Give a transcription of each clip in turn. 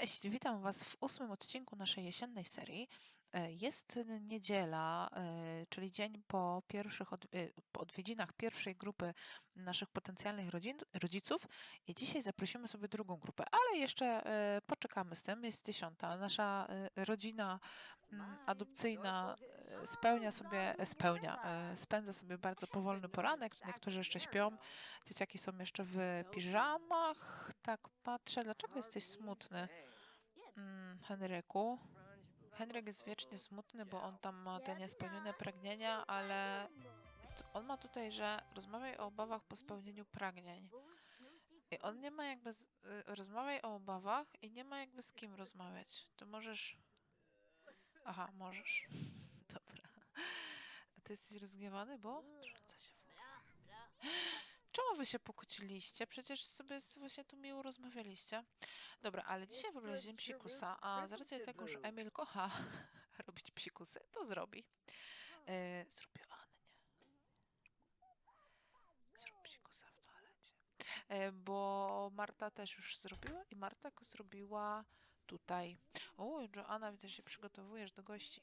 Cześć, witam Was w ósmym odcinku naszej jesiennej serii. E, Jest niedziela, e, czyli dzień po pierwszych od, e, po odwiedzinach pierwszej grupy naszych potencjalnych rodzin, rodziców i dzisiaj zaprosimy sobie drugą grupę, ale jeszcze poczekamy z tym, jest dziesiąta. Nasza rodzina mm, adopcyjna spełnia sobie, spełnia, spędza sobie bardzo powolny poranek, niektórzy jeszcze śpią, dzieciaki są jeszcze w piżamach, tak patrzę, dlaczego jesteś smutny? Mm, Henryku. Henryk jest wiecznie smutny, bo on tam ma te niespełnione pragnienia, ale on ma tutaj, że rozmawiaj o obawach po spełnieniu pragnień. I on nie ma jakby. Z, y, rozmawiaj o obawach i nie ma jakby z kim rozmawiać. To możesz. Aha, możesz. Dobra. Ty jesteś rozgniewany, bo Czemu wy się pokłóciliście? Przecież sobie właśnie tu miło rozmawialiście. Dobra, ale dzisiaj wyobraziłem psikusa, a z racji tego, że Emil kocha robić psikusy, to zrobi. E, zrobię Annie. Zrób psikusa w toalecie. E, bo Marta też już zrobiła i Marta go zrobiła tutaj. O, Joanna widzę, się przygotowujesz do gości.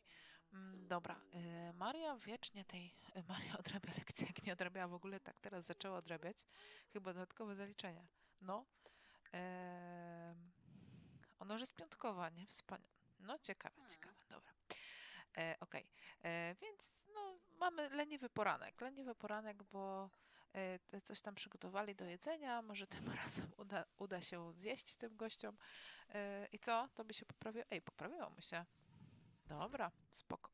Mm, dobra, e, Maria wiecznie tej... E, Maria odrabia lekcje, jak nie odrabiała w ogóle, tak teraz zaczęła odrabiać. Chyba dodatkowe zaliczenia. No. Em, ona już jest piątkowa, nie? Wspaniale. No, ciekawe, ciekawe, dobra. E, Okej, E, więc no, mamy leniwy poranek. Leniwy poranek, bo e, coś tam przygotowali do jedzenia. Może tym razem uda, uda się zjeść tym gościom. E, I co? To by się poprawiło? Ej, poprawiło mu się. Dobra, spoko.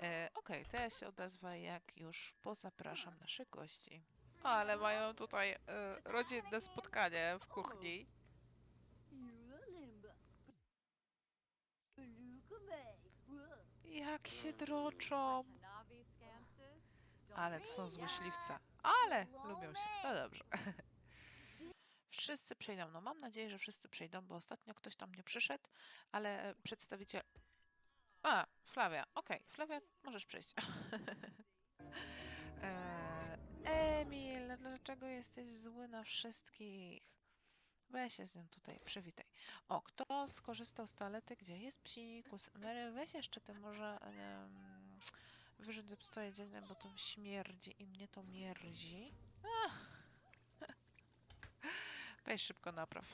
E, Okej, to ja się odezwę, jak już pozapraszam naszych gości. Ale mają tutaj e, rodzinne spotkanie w kuchni. Jak się droczą. Ale to są złośliwce. Ale lubią się. No dobrze. Wszyscy przyjdą. No mam nadzieję, że wszyscy przyjdą, bo ostatnio ktoś tam nie przyszedł, ale przedstawiciel... A, Flavia. Okej, Flavia, możesz przyjść. E, Emil, dlaczego jesteś zły na wszystkich? Weź się z nią tutaj, przywitaj. O, kto skorzystał z toalety, gdzie jest psikus? Mary, weź jeszcze ty może um, wyrzuć zepsute jedzenie, bo to śmierdzi i mnie to mierzi. Ach. Weź szybko napraw.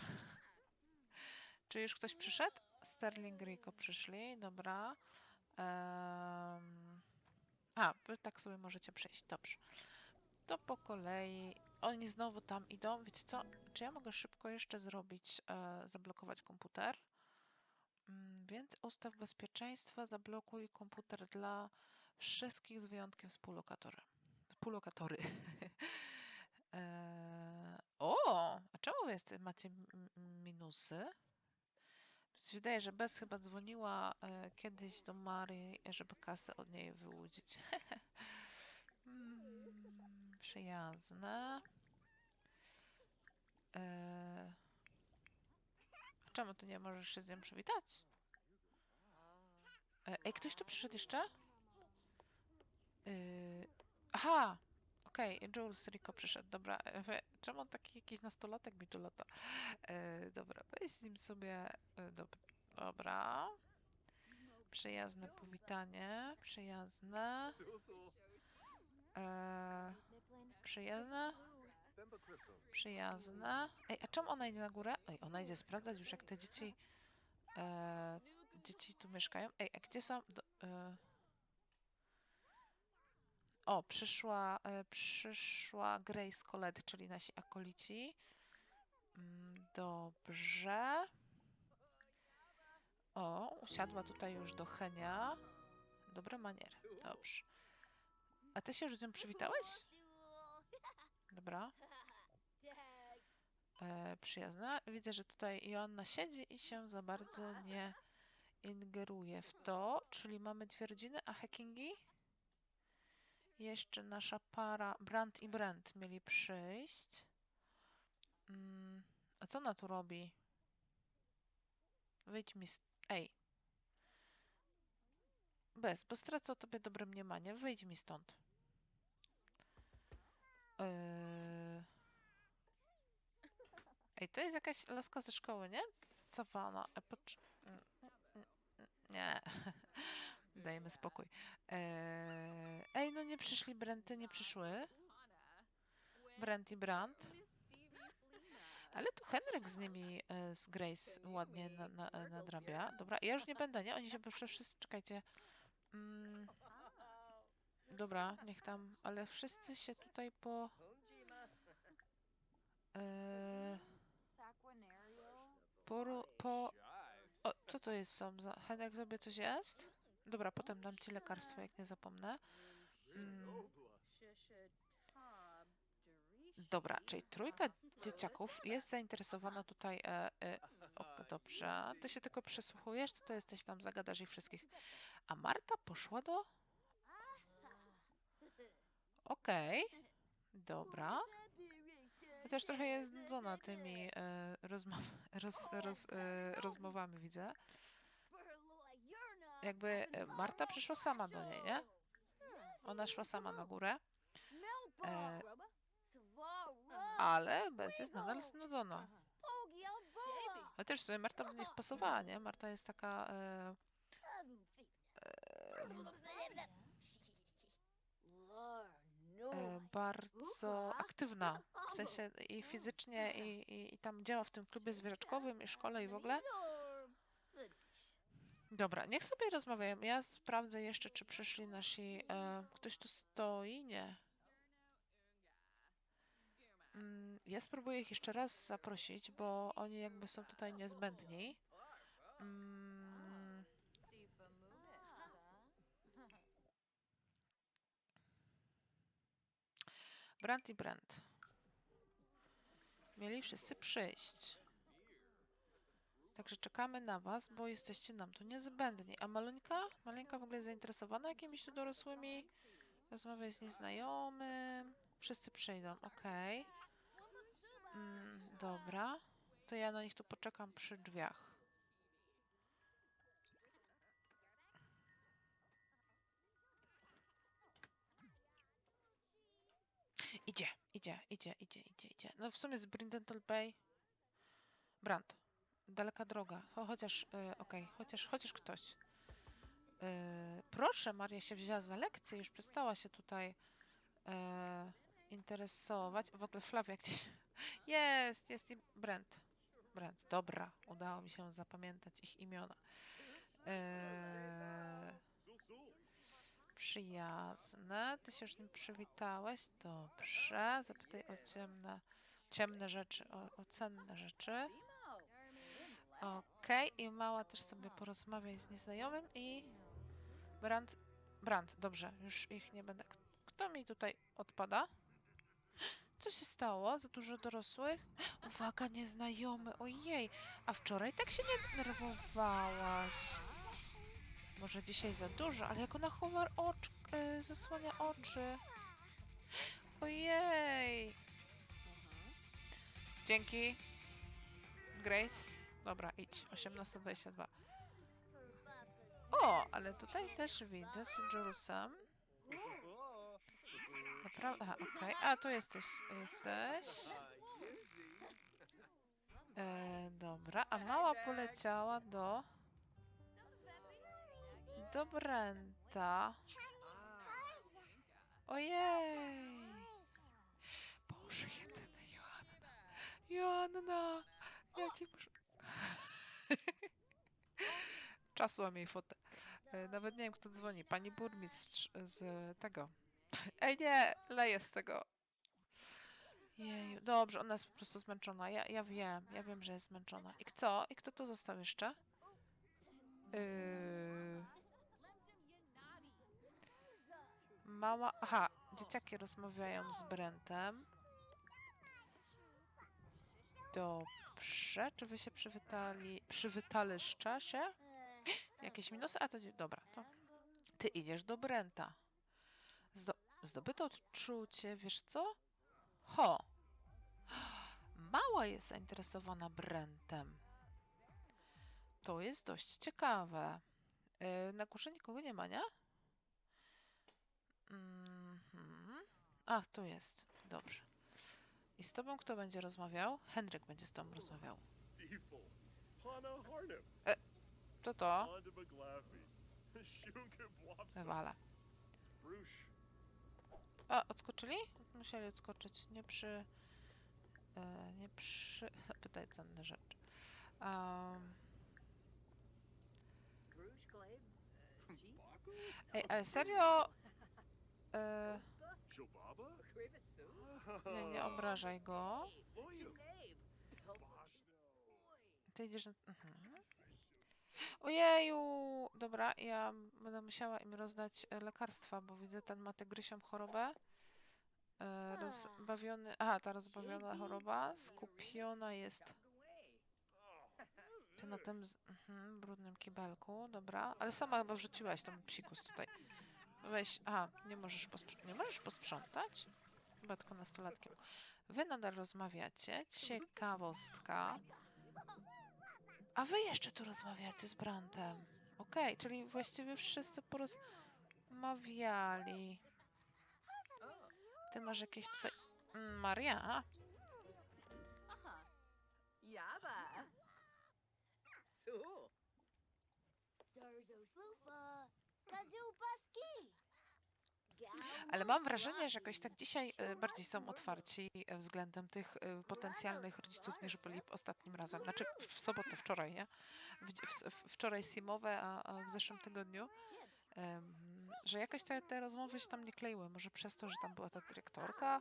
Czy już ktoś przyszedł? Sterling Rico przyszli, dobra. Em, a, wy tak sobie możecie przejść, dobrze. To po kolei. Oni znowu tam idą. Wiecie co? Czy ja mogę szybko jeszcze zrobić, e, zablokować komputer? Mm, więc ustaw bezpieczeństwa, zablokuj komputer dla wszystkich z wyjątkiem współlokatory. Współlokatory. e, o! A czemu jest, macie minusy? Się Wydaje, że Bez chyba dzwoniła e, kiedyś do Marii, żeby kasę od niej wyłudzić. Mm, przyjazne. E... Czemu ty nie możesz się z nią przywitać? E, ej, ktoś tu przyszedł jeszcze? E... Aha! Okej, Jules Rico przyszedł, dobra. E, Czemu on taki jakiś nastolatek mi tu lata? E, dobra, weź z nim sobie... E, dob dobra. Przyjazne powitanie, przyjazne. E, przyjazne. Przyjazna. Ej, a czemu ona idzie na górę? Ej, ona idzie sprawdzać już, jak te dzieci. E, dzieci tu mieszkają. Ej, a gdzie są. Do, e, o, przyszła, e, przyszła Grace Colette, czyli nasi akolici. Mm, Dobrze. O, usiadła tutaj już do Henia. Dobre maniery. Dobrze. A ty się już z nią przywitałeś? Dobra. e, przyjazna. Widzę, że tutaj Joanna siedzi i się za bardzo nie ingeruje w to, czyli mamy dwie rodziny, a hackingi? Jeszcze nasza para Brand i Brand mieli przyjść. Mm, a co ona tu robi? Wyjdź mi z... Ej. Bez, bo stracę o tobie dobre mniemanie. Wyjdź mi stąd. Yy... Ej, to jest jakaś laska ze szkoły, nie? Sawana. E, mm, mm, mm, Nie. Dajmy spokój. Eee, Ej, no nie przyszli Brenty, nie przyszły. Brent i Brand. Ale tu Henryk z nimi, e, z Grace ładnie na, na, e, nadrabia. Dobra, ja już nie będę, nie? Oni się wszyscy, czekajcie. Mm, dobra, niech tam, ale wszyscy się tutaj po... E, poru, po... O, co to jest są za... Henryk, tobie coś jest? Dobra, potem dam ci lekarstwo, jak nie zapomnę. Mm, Dobra, czyli trójka dzieciaków jest zainteresowana tutaj. E, e, o, dobrze, ty się tylko przysłuchujesz, to, jesteś tam, zagadasz ich wszystkich. A Marta poszła do. Okej, dobra. Chociaż trochę jest znudzona tymi e, roz, roz, e, rozmowami, widzę. Jakby e, Marta przyszła sama do niej, nie? Ona szła sama na górę, e, ale Bez jest nadal znudzona. Chociaż w sumie Marta do nich pasowała, nie? Marta jest taka. E, e, bardzo aktywna. W sensie i fizycznie, i, i, i tam działa w tym klubie zwierzaczkowym, i szkole, i w ogóle. Dobra, niech sobie rozmawiają. Ja sprawdzę jeszcze, czy przyszli nasi. E, ktoś tu stoi? Nie. Mm, Ja spróbuję ich jeszcze raz zaprosić, bo oni jakby są tutaj niezbędni. Mm, Brand i Brand. Mieli wszyscy przyjść. Także czekamy na was, bo jesteście nam tu niezbędni. A Maleńka? Maleńka w ogóle jest zainteresowana jakimiś tu dorosłymi? Rozmawiaj z nieznajomym. Wszyscy przyjdą, okej. Mm, dobra. To ja na nich tu poczekam przy drzwiach. Idzie, idzie, idzie, idzie, idzie, idzie. No w sumie z Brindental Bay. Brand. Daleka droga. Cho, chociaż, y, okej, chociaż, chociaż ktoś. Y, proszę, Maria się wzięła za lekcję, już przestała się tutaj y, interesować. W ogóle Flavia gdzieś... Jest, jest i Brent. Brent, dobra, udało mi się zapamiętać ich imiona. Y, przyjazne. Ty się już nim przywitałeś? Dobrze. Zapytaj o ciemne, ciemne rzeczy, o, o cenne rzeczy. Okej, i mała też sobie porozmawiaj z nieznajomym i Brand, Brand, dobrze, już ich nie będę. Kto mi tutaj odpada? Co się stało? Za dużo dorosłych? Uwaga, nieznajomy, ojej, a wczoraj tak się nie denerwowałaś. Może dzisiaj za dużo, ale jak ona chowa ocz, y, zasłania oczy. Ojej. Dzięki. Grace. Dobra, idź. 18.22. O, ale tutaj też widzę Sejurusem. Naprawdę, aha, okej. A, tu jesteś, jesteś. E, dobra, a mała poleciała do... Do Brenta. Ojej. Boże, jedyna Joanna. Joanna, ja cię muszę... Czasłam jej fotę. E, Nawet nie wiem, kto dzwoni. Pani burmistrz z tego. Ej, nie, leję z tego. Jeju, dobrze, ona jest po prostu zmęczona. Ja, ja wiem, ja wiem, że jest zmęczona. I kto? I kto tu został jeszcze? Yy... Mała. Aha, dzieciaki rozmawiają z Brentem. Dobrze, czy wy się przywitali. Przywitaliście się? Jakieś minusy? A to dobra, to ty idziesz do Brenta. Zdo zdobyto odczucie, wiesz co? Ho! Mała jest zainteresowana Brentem. To jest dość ciekawe. Yy, na górze nikogo nie ma, nie? Mhm. Ach, tu jest. Dobrze. Z tobą kto będzie rozmawiał? Henryk będzie z tobą rozmawiał. Harnip, To to? Wywala. A, odskoczyli? Musieli odskoczyć. Nie przy... E, nie przy... Pytaj cenne rzeczy. Um, ej, ale serio? E, nie, nie obrażaj go. Ty idziesz na... Mhm. Ojeju! Dobra, ja będę musiała im rozdać e, lekarstwa, bo widzę, ten ma tę grysią chorobę. E, rozbawiony... Aha, ta rozbawiona choroba. Skupiona jest ty na tym z... mhm, brudnym kibelku. Dobra, ale sama chyba wrzuciłaś tą psikus tutaj. Weź... Aha, nie możesz, posprz... nie możesz posprzątać? Chyba nastolatkiem. Wy nadal rozmawiacie. Ciekawostka. A wy jeszcze tu rozmawiacie z Brantem. Okej, czyli właściwie wszyscy porozmawiali. Ty masz jakieś tutaj... Maria? Ale mam wrażenie, że jakoś tak dzisiaj e, bardziej są otwarci e, względem tych e, potencjalnych rodziców niż byli ostatnim razem. Znaczy w sobotę, wczoraj, nie? W, w, wczoraj simowe, a, a w zeszłym tygodniu. em, że jakoś te, te rozmowy się tam nie kleiły. Może przez to, że tam była ta dyrektorka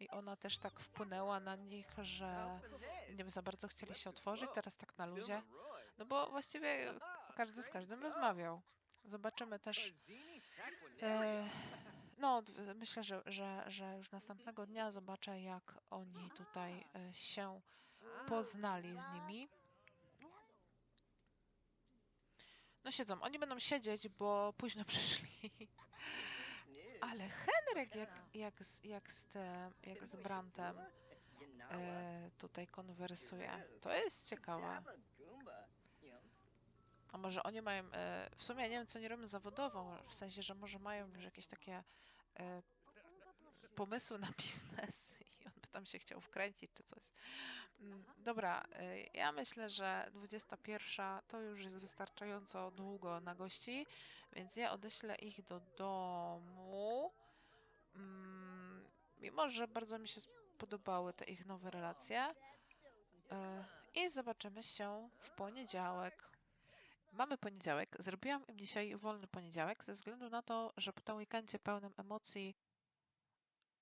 i ona też tak wpłynęła na nich, że nie za bardzo chcieli się otworzyć, teraz tak na luzie. No bo właściwie każdy z każdym rozmawiał. Zobaczymy też. E, no, myślę, że, że, że już następnego dnia zobaczę, jak oni tutaj e, się poznali z nimi. No siedzą, oni będą siedzieć, bo późno przyszli. Ale Henryk jak, jak, z, jak, z, tym, jak z Brantem e, tutaj konwersuje. To jest ciekawe. A może oni mają, e, w sumie ja nie wiem, co oni robią zawodowo, w sensie, że może mają już jakieś takie e, pomysły na biznes i on by tam się chciał wkręcić czy coś. Mm, Dobra, e, ja myślę, że 21 to już jest wystarczająco długo na gości, więc ja odeślę ich do domu. Mm, Mimo, że bardzo mi się podobały te ich nowe relacje. E, I zobaczymy się w poniedziałek. Mamy poniedziałek. Zrobiłam im dzisiaj wolny poniedziałek ze względu na to, że po tym weekendzie pełnym emocji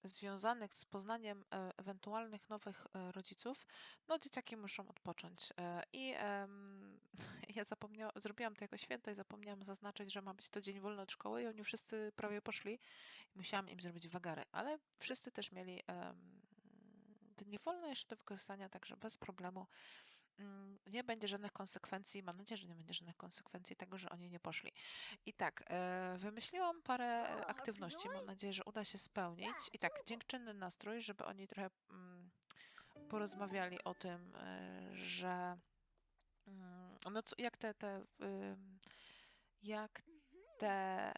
związanych z poznaniem e, ewentualnych nowych e, rodziców, no dzieciaki muszą odpocząć. E, I em, ja zapomniałam, zrobiłam to jako święto i zapomniałam zaznaczyć, że ma być to dzień wolny od szkoły i oni wszyscy prawie poszli. Musiałam im zrobić wagary, ale wszyscy też mieli em, dni wolne jeszcze do wykorzystania, także bez problemu nie będzie żadnych konsekwencji. Mam nadzieję, że nie będzie żadnych konsekwencji tego, że oni nie poszli. I tak, e, wymyśliłam parę aktywności. Mam nadzieję, że uda się spełnić. I tak, dziękczynny nastrój, żeby oni trochę mm, porozmawiali o tym, e, że mm, no co, jak te, te jak te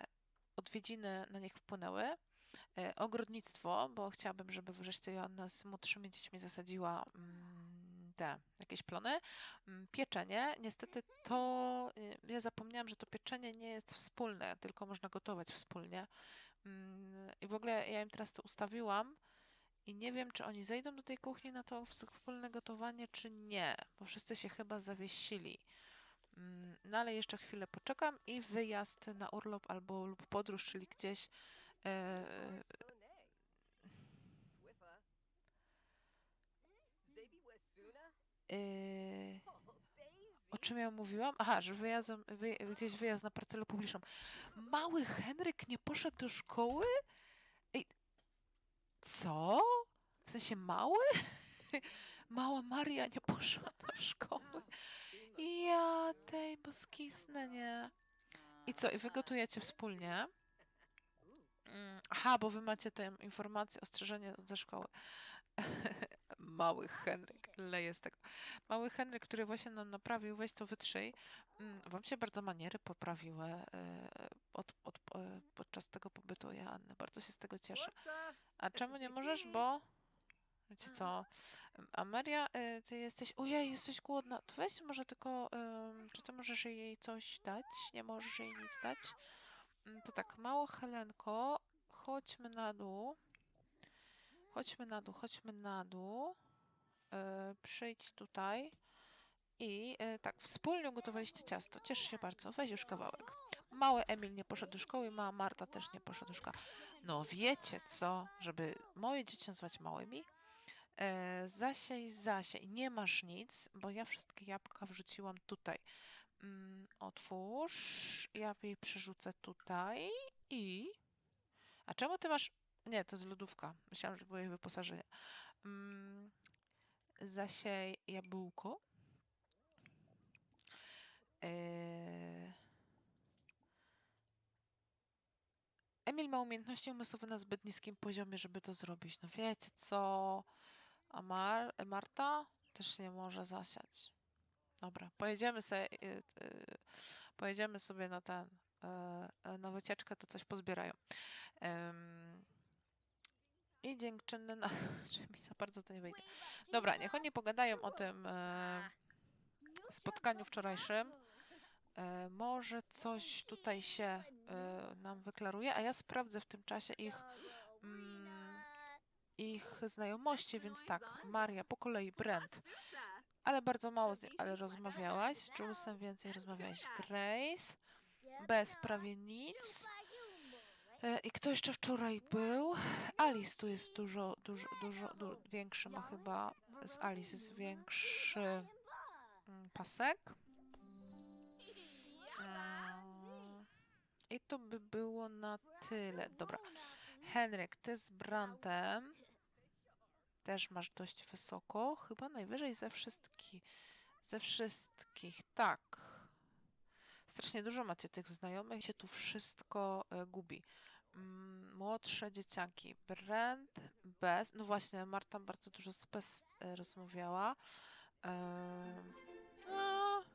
odwiedziny na nich wpłynęły. E, ogrodnictwo, bo chciałabym, żeby wreszcie Joanna z młodszymi dziećmi zasadziła mm, te jakieś plony. Mm, Pieczenie, niestety to, y, ja zapomniałam, że to pieczenie nie jest wspólne, tylko można gotować wspólnie. Mm, I w ogóle ja im teraz to ustawiłam i nie wiem, czy oni zejdą do tej kuchni na to wspólne gotowanie, czy nie, bo wszyscy się chyba zawiesili. Mm, No ale jeszcze chwilę poczekam i wyjazd na urlop albo lub podróż, czyli gdzieś e, e, o czym ja mówiłam? Aha, że wyjazdem, wy, gdzieś wyjazd na parcelę publiczną. Mały Henryk nie poszedł do szkoły? Ej, co? W sensie mały? Mała Maria nie poszła do szkoły. Ja tej, bo skisnę, nie? I co, i wy gotujecie wspólnie? Mm, Aha, bo wy macie tę informację, ostrzeżenie ze szkoły. Mały Henryk, leje z tego. Mały Henryk, który właśnie nam naprawił, weź to wytrzyj. Mm, Wam się bardzo maniery poprawiły e, od, od, e, podczas tego pobytu Joanny. Bardzo się z tego cieszę. A czemu nie możesz? Bo Wiecie co? A Maria, y, ty jesteś... Ojej, jesteś głodna. To weź może tylko... czy ty możesz jej coś dać? Nie możesz jej nic dać? Mm, To tak, mało Helenko, chodźmy na dół. Chodźmy na dół, chodźmy na dół. E, przyjdź tutaj. I e, tak, wspólnie ugotowaliście ciasto. Cieszę się bardzo. Weź już kawałek. Mały Emil nie poszedł do szkoły, mała Marta też nie poszła do szkoły. No wiecie co, żeby moje dzieci nazywać małymi? E, zasiej, zasiej. Nie masz nic, bo ja wszystkie jabłka wrzuciłam tutaj. Mm, otwórz. Ja jej przerzucę tutaj i... A czemu ty masz... Nie, to jest lodówka. Myślałam, że było jej wyposażenie. Mm, zasiej jabłko. Eee... Emil ma umiejętności umysłowe na zbyt niskim poziomie, żeby to zrobić. No wiecie co? A Mar Marta też nie może zasiać. Dobra, pojedziemy sobie, y, y, pojedziemy sobie na ten, na wycieczkę, to coś pozbierają. I dziękczynny na... Mi za bardzo to nie wyjdzie. Dobra, niech oni pogadają o tym e, spotkaniu wczorajszym. E, może coś tutaj się e, nam wyklaruje, a ja sprawdzę w tym czasie ich, mm, ich znajomości, więc tak, Maria, po kolei Brent, ale bardzo mało z nim, ale rozmawiałaś, z Julesem więcej rozmawiałaś, Grace, bez prawie nic. E, I kto jeszcze wczoraj był? Alice tu jest dużo, dużo, dużo, du większy ma chyba, z Alice jest większy mm, pasek. Mm, I to by było na tyle. Dobra. Henryk, ty z Brantem też masz dość wysoko. Chyba najwyżej ze wszystkich. Ze wszystkich, tak. Strasznie dużo macie tych znajomych, się tu wszystko e, gubi. Mm, Młodsze dzieciaki. Brent, bez. No właśnie, Marta bardzo dużo z bez e, rozmawiała. A,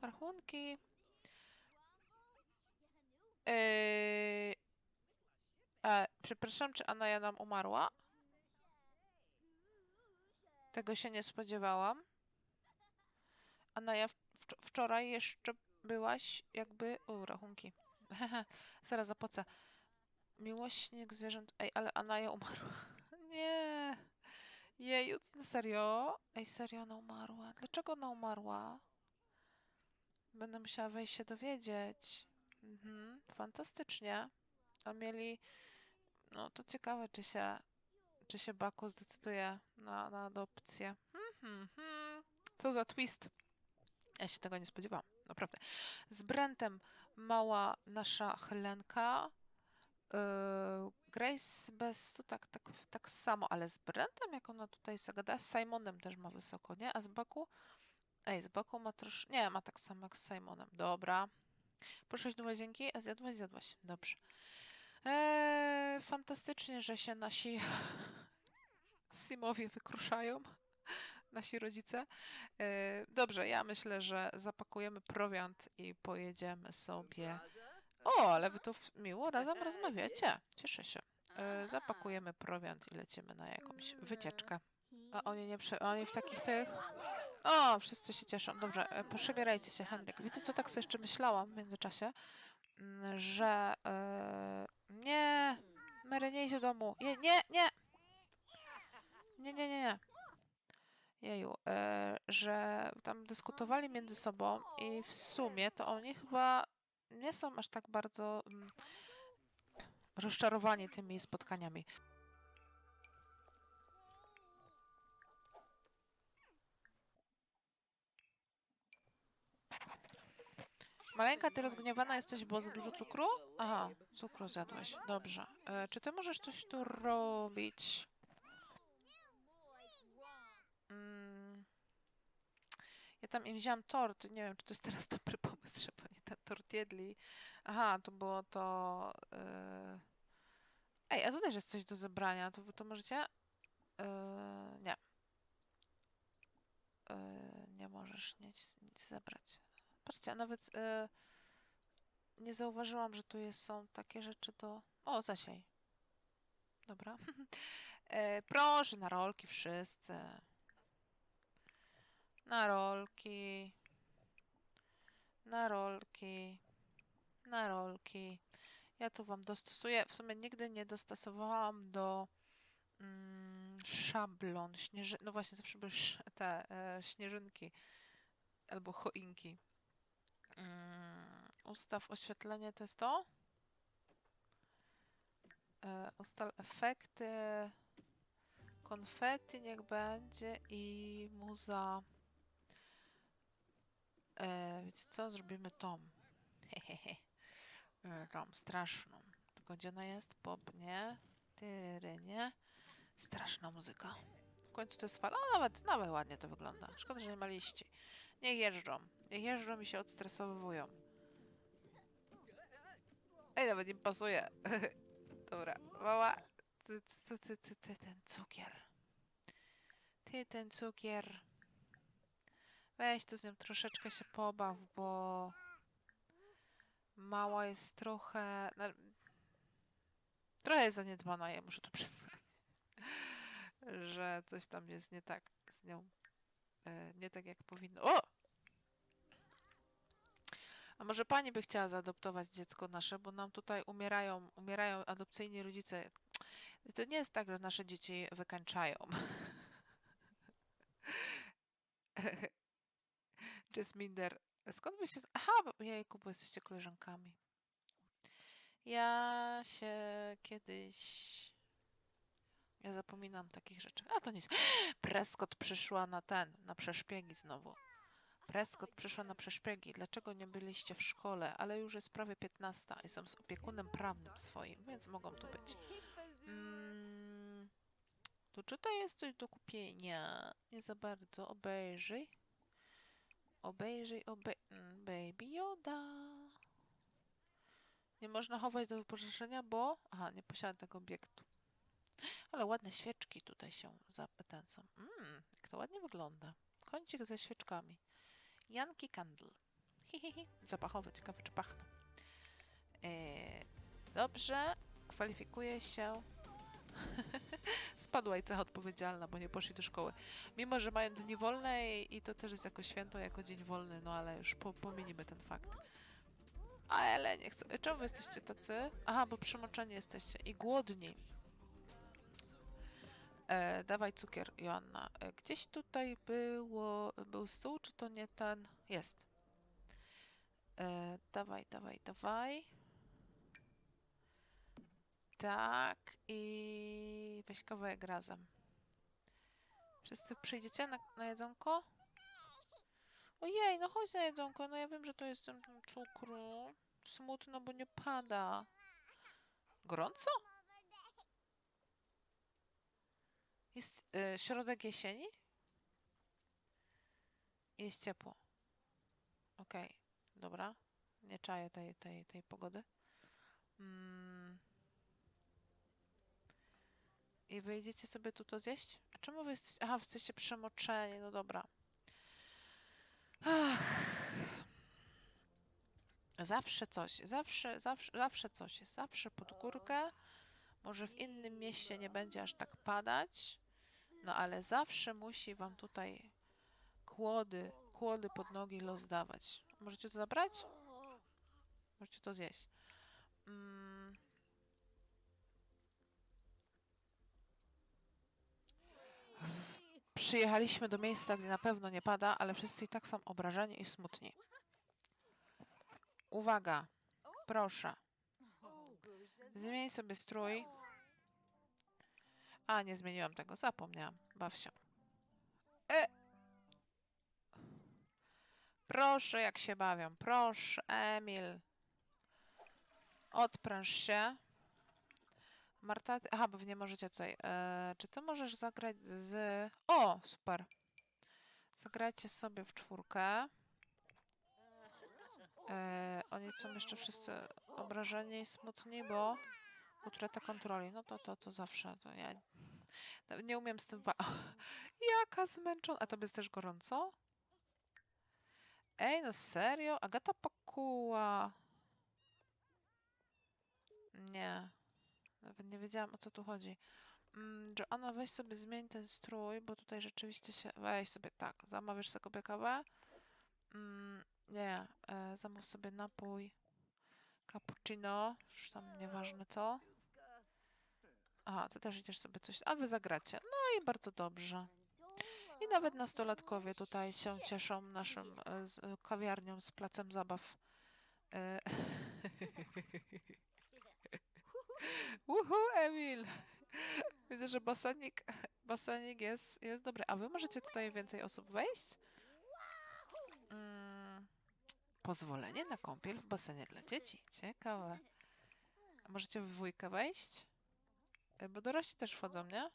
rachunki. Yy, e, przepraszam, czy Anaja nam umarła? Tego się nie spodziewałam. Anaja, w, wczo- wczoraj jeszcze byłaś jakby... O, rachunki. Zaraz zapłacę. Miłośnik zwierząt... Ej, ale Anaja umarła. Nie. Jeju, na serio? Ej, serio ona umarła? Dlaczego ona umarła? Będę musiała wejść się dowiedzieć. Mhm, fantastycznie. A mieli... No to ciekawe, czy się, czy się Baku zdecyduje na, na adopcję. Mhm, mhm. Co za twist. Ja się tego nie spodziewałam, naprawdę. Z Brentem mała nasza Helenka. Yy, Grace bez, to tak, tak, tak samo, ale z Brentem, jak ona tutaj zagadała, z Simonem też ma wysoko, nie? A z Baku? Ej, z Baku ma trosz... Nie, ma tak samo jak z Simonem. Dobra. Poszłaś do łazienki, a zjadłaś, zjadłaś. Dobrze. Eee, fantastycznie, że się nasi Simowie wykruszają. Nasi rodzice. Eee, dobrze, ja myślę, że zapakujemy prowiant i pojedziemy sobie. O, ale wy tu miło razem rozmawiacie. Cieszę się. Eee, zapakujemy prowiant i lecimy na jakąś wycieczkę. A oni nie prze... Oni w takich tych... O, wszyscy się cieszą. Dobrze, e, się, Henryk. Wiecie co, tak sobie jeszcze myślałam w międzyczasie, Mm, że... E... Nie, Mary, nie idź do domu. Nie, nie, nie! Nie, nie, nie, nie. Jeju, e... że tam dyskutowali między sobą i w sumie to oni chyba nie są aż tak bardzo mm, rozczarowani tymi spotkaniami. Maleńka, ty rozgniewana jesteś, bo za dużo cukru? Aha, cukru zjadłaś. Dobrze. E, czy ty możesz coś tu robić? Ja tam im wziąłam tort. Nie wiem, czy to jest teraz dobry pomysł, żeby oni ten tort jedli. Aha, to było to... e, Ej, a tu też jest coś do zebrania. To to możecie? E, Nie. E, Nie możesz nic, nic zebrać. Patrzcie, a nawet e, nie zauważyłam, że tu jest, są takie rzeczy do... O, zasiej. Dobra. E, proszę, na rolki wszyscy. Na rolki. Na rolki. Na rolki. Ja tu wam dostosuję. W sumie nigdy nie dostosowałam do mm, szablon. Śnieży... No właśnie, zawsze były te e, śnieżynki albo choinki. Mm, ustaw oświetlenie to jest to? E, ustal efekty. Konfetti niech będzie i muza. E, wiecie co? Zrobimy tą. Hehehe. E, Tą straszną. Tylko gdzie ona jest? Pop, nie? Tyryry, nie? Straszna muzyka. W końcu to jest fala. O, nawet, nawet ładnie to wygląda. Szkoda, że nie ma liści. Niech jeżdżą. Niech jeżdżą i się odstresowują. Ej, nawet im pasuje. Dobra, mała. Ty, ty, ty, ty, ty, ten cukier. Ty, ten cukier. Weź tu z nią troszeczkę się pobaw, bo mała jest trochę. Trochę jest zaniedbana, ja muszę to przyznać. Że coś tam jest nie tak z nią. E, nie tak jak powinno. O! A może pani by chciała zaadoptować dziecko nasze, bo nam tutaj umierają, umierają adopcyjni rodzice. To nie jest tak, że nasze dzieci wykańczają. Jasminder, skąd wy się... z- Aha, bo jejku, bo jesteście koleżankami. Ja się kiedyś... Ja zapominam takich rzeczy. A to nic. Prescott przyszła na ten, na przeszpiegi znowu. Prescott przyszła na przeszpiegi. Dlaczego nie byliście w szkole? Ale już jest prawie 15. Jestem z opiekunem prawnym swoim, więc mogą tu być. Mm, to czy to jest coś do kupienia? Nie za bardzo. Obejrzyj. Obejrzyj, obej... mm, Baby Yoda. Nie można chować do wypożyczenia, bo... Aha, nie posiada tego obiektu. Ale ładne świeczki tutaj się zapytancą. Mmm, jak to ładnie wygląda. Kącik ze świeczkami. Janki Candle. Hihihi. Zapachowe, ciekawe czy pachną. Eee, dobrze, kwalifikuje się. Spadła i cecha odpowiedzialna, bo nie poszli do szkoły. Mimo, że mają dni wolne i, i to też jest jako święto, jako dzień wolny, no ale już po, pominimy ten fakt. Ale nie chcę. Czemu jesteście tacy? Aha, bo przemoczeni jesteście i głodni. E, dawaj cukier, Joanna. E, gdzieś tutaj było, był stół, czy to nie ten? Jest. E, dawaj, dawaj, dawaj. Tak i weź kawałek razem. Wszyscy przyjdziecie na, na jedzonko? Ojej, no chodź na jedzonko. No ja wiem, że to jest cukru. Smutno, bo nie pada. Gorąco? Jest y, środek jesieni? Jest ciepło. Okej, dobra. Nie czaję tej, tej, tej pogody. Mm. I wyjdziecie sobie tu to zjeść? A czemu wy jesteście... Aha, jesteście przemoczeni, no dobra. Ach. Zawsze coś, zawsze, zawsze, zawsze coś jest. Zawsze pod górkę. Może w innym mieście nie będzie aż tak padać. No ale zawsze musi wam tutaj kłody, kłody pod nogi los dawać. Możecie to zabrać? Możecie to zjeść. Mm. Przyjechaliśmy do miejsca, gdzie na pewno nie pada, ale wszyscy i tak są obrażeni i smutni. Uwaga, proszę. Zmień sobie strój. A, nie zmieniłam tego, zapomniałam. Baw się. E! Proszę, jak się bawią. Proszę, Emil. Odpręż się. Marta, aha, bo nie możecie tutaj. E, czy ty możesz zagrać z... O, super. Zagrajcie sobie w czwórkę. E, oni są jeszcze wszyscy obrażeni i smutni, bo utrata kontroli. No to, to, to zawsze. To ja nie umiem z tym wa- Jaka zmęczona. A tobie jest też gorąco? Ej, no serio? Agata Pakuła. Nie. Nawet nie wiedziałam, o co tu chodzi. Mm, Joanna, weź sobie zmień ten strój, bo tutaj rzeczywiście się... Weź sobie tak, zamawiasz sobie kawę. Mm, nie, e, zamów sobie napój cappuccino, już tam nieważne co. Aha, ty też idziesz sobie coś... A wy zagracie. No i bardzo dobrze. I nawet nastolatkowie tutaj się cieszą naszym e, z, kawiarnią z placem zabaw. E, Uhu, Emil! Widzę, że basenik, basenik jest, jest dobry. A wy możecie tutaj więcej osób wejść? Mm, pozwolenie na kąpiel w basenie dla dzieci. Ciekawe. A możecie w dwójkę wejść? E, Bo dorośli też wchodzą, nie?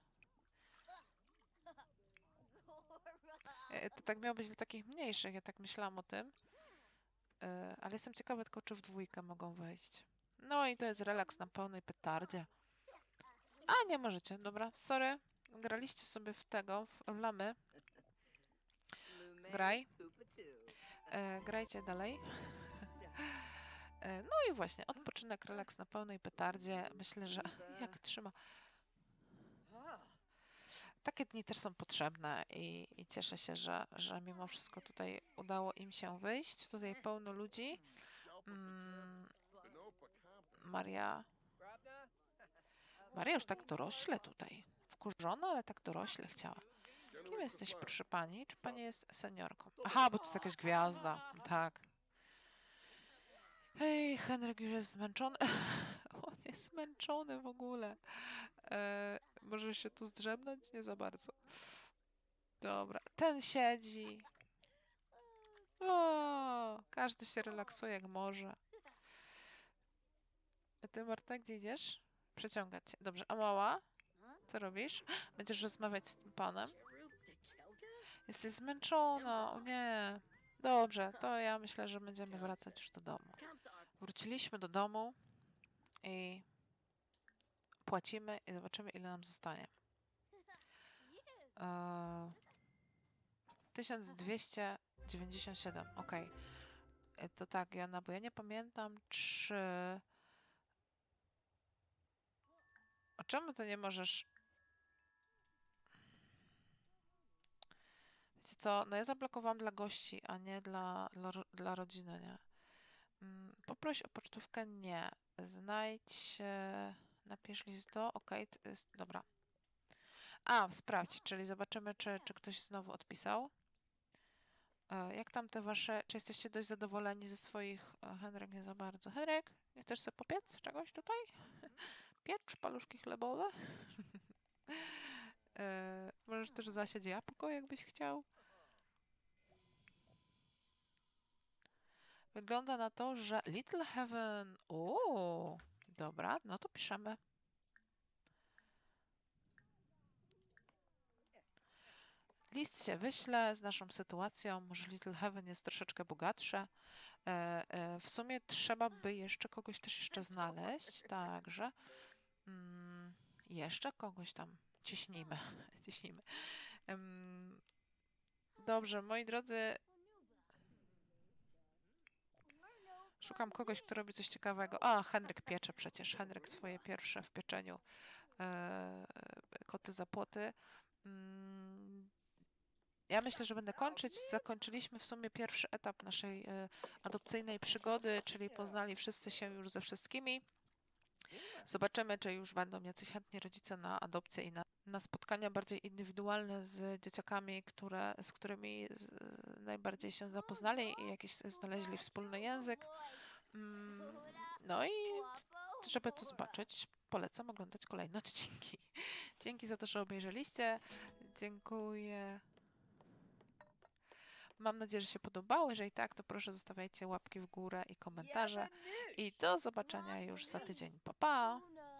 E, To tak miało być dla takich mniejszych, ja tak myślałam o tym. E, Ale jestem ciekawa tylko, czy w dwójkę mogą wejść. No i to jest relaks na pełnej petardzie. A, nie możecie, dobra, sorry. Graliście sobie w tego, w lamy. Graj. E, grajcie dalej. E, no i właśnie, odpoczynek, relaks na pełnej petardzie. Myślę, że jak trzyma. Takie dni też są potrzebne i, i cieszę się, że, że mimo wszystko tutaj udało im się wyjść. Tutaj pełno ludzi. Mm, Maria. Maria już tak dorośle tutaj. Wkurzona, ale tak dorośle chciała. Kim jesteś, proszę pani? Czy pani jest seniorką? Aha, bo to jest jakaś gwiazda. Tak. Hej, Henryk już jest zmęczony. On jest zmęczony w ogóle. E, może się tu zdrzemnąć? Nie za bardzo. Dobra, ten siedzi. O, każdy się relaksuje jak może. Ty, Marta, gdzie idziesz? Przeciągać się. Dobrze, a mała? Co robisz? Będziesz rozmawiać z tym panem? Jesteś zmęczona, o nie. Dobrze, to ja myślę, że będziemy wracać już do domu. Wróciliśmy do domu i płacimy i zobaczymy, ile nam zostanie. Eee, 1297, ok. To tak, Joanna, bo ja nie pamiętam, czy... A czemu to nie możesz... Wiecie co, no ja zablokowałam dla gości, a nie dla, dla, dla rodziny, nie? Mm, Poproś o pocztówkę, nie. Znajdź, napisz list do, okej, jest, dobra. A, sprawdź, czyli zobaczymy, czy, czy ktoś znowu odpisał. E, Jak tam te wasze, czy jesteście dość zadowoleni ze swoich, e, Henryk nie za bardzo. Henryk, nie chcesz sobie popiec czegoś tutaj? Piecz, paluszki chlebowe? E, Możesz też zasiać jabłko, jakbyś chciał. Wygląda na to, że Little Heaven. O, dobra, no to piszemy. List się wyśle z naszą sytuacją. Może Little Heaven jest troszeczkę bogatsze. E, e, w sumie trzeba by jeszcze kogoś też jeszcze znaleźć. Także mm, jeszcze kogoś tam ciśnijmy. ciśnijmy. Em, dobrze, moi drodzy, Szukam kogoś, kto robi coś ciekawego. A, Henryk piecze przecież. Henryk swoje pierwsze w pieczeniu e, koty za płoty. Mm, ja myślę, że będę kończyć. Zakończyliśmy w sumie pierwszy etap naszej e, adopcyjnej przygody, czyli poznali wszyscy się już ze wszystkimi. Zobaczymy, czy już będą jacyś chętni rodzice na adopcję i na, na spotkania bardziej indywidualne z dzieciakami, które, z którymi z, najbardziej się zapoznali i jakiś znaleźli wspólny język. Mm, No i żeby to zobaczyć, polecam oglądać kolejne odcinki. Dzięki za to, że obejrzeliście. Dziękuję. Mam nadzieję, że się podobało. Jeżeli tak, to proszę zostawiajcie łapki w górę i komentarze. I do zobaczenia już za tydzień. Pa, pa!